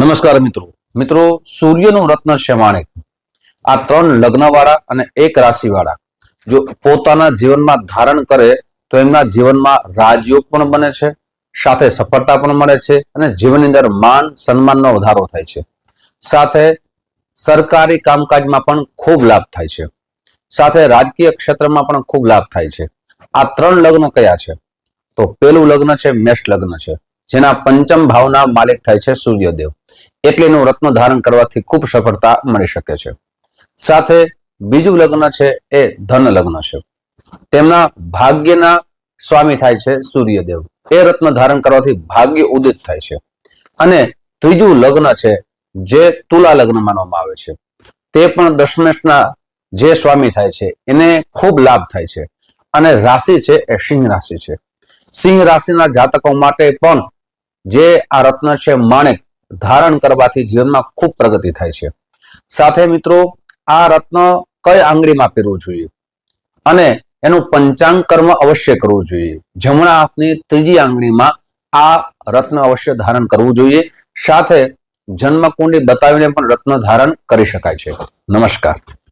નમસ્કાર મિત્રો. મિત્રો, સૂર્યનું રત્ન છે આ ત્રણ લગ્નવાળા અને એક રાશિવાળા. જો પોતાના જીવનમાં ધારણ કરે, તો એમના જીવનમાં રાજયોગ પણ બને છે, સાથે સફળતા પણ મળે છે અને જીવનની અંદર માન, સન્માનનો વધારો થાય છે. સાથે સરકારી કામકાજમાં પણ ખૂબ લાભ થાય છે. સાથે રાજકીય ક્ષેત્રમાં પણ ખૂબ લાભ થાય છે. આ ત્રણ લગ્ન કયા છે? તો પેલું લગ્ન છે મેષ લગ્ન છે, જેના પંચમ ભાવના માલિક થાય છે સૂર્યદેવ. એટલે એનું રત્ન ધારણ કરવાથી ખૂબ સફળતા મળી શકે છે. સાથે બીજું લગ્ન છે એ ધન લગ્ન છે. તેમના ભાગ્યના સ્વામી થાય છે સૂર્યદેવ. એ રત્ન ધારણ કરવાથી ભાગ્ય ઉદિત થાય છે. અને ત્રીજું લગ્ન છે જે તુલા લગ્ન માનવામાં આવે છે. તે પણ દશમેશના જે સ્વામી થાય છે એને ખૂબ લાભ થાય છે. અને રાશિ છે એ સિંહ રાશિ છે. સિંહ રાશિના જાતકો માટે પણ જે આ રત્ન છે માણેક ધારણ કરવાથી જીવનમાં ખૂબ પ્રગતિ થાય છે. સાથે મિત્રો, આ રત્ન કઈ આંગળીમાં પહેરવું જોઈએ? અને એનું પંચાંગ કર્મ અવશ્ય કરવું જોઈએ. જમણા હાથની ત્રીજી આંગળીમાં આ રત્ન અવશ્ય ધારણ કરવું જોઈએ. સાથે જન્મકુંડી બતાવીને પણ રત્ન ધારણ કરી શકાય છે. નમસ્કાર.